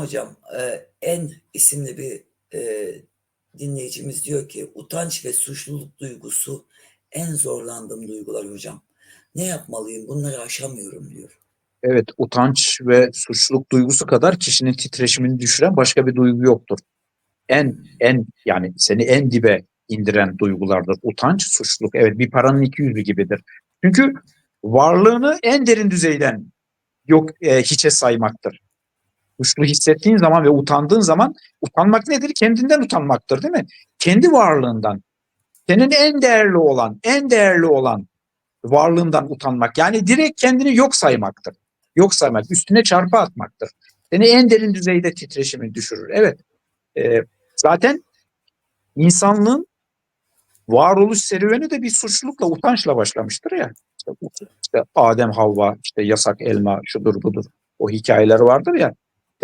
hocam e, en isimli bir e, dinleyicimiz diyor ki utanç ve suçluluk duygusu en zorlandığım duygular hocam. Ne yapmalıyım? Bunları aşamıyorum diyor. Evet, utanç ve suçluluk duygusu kadar kişinin titreşimini düşüren başka bir duygu yoktur. En en yani seni en dibe indiren duygulardır. Utanç, suçluluk. Evet bir paranın iki yüzü gibidir. Çünkü varlığını en derin düzeyden yok e, hiçe saymaktır. Suçlu hissettiğin zaman ve utandığın zaman utanmak nedir? Kendinden utanmaktır değil mi? Kendi varlığından. Senin en değerli olan, en değerli olan varlığından utanmak. Yani direkt kendini yok saymaktır. Yok saymak, üstüne çarpı atmaktır. Seni en derin düzeyde titreşimi düşürür. Evet. Ee, zaten insanlığın varoluş serüveni de bir suçlulukla, utançla başlamıştır ya. İşte, işte Adem Havva, işte yasak elma, şudur budur. O hikayeler vardır ya.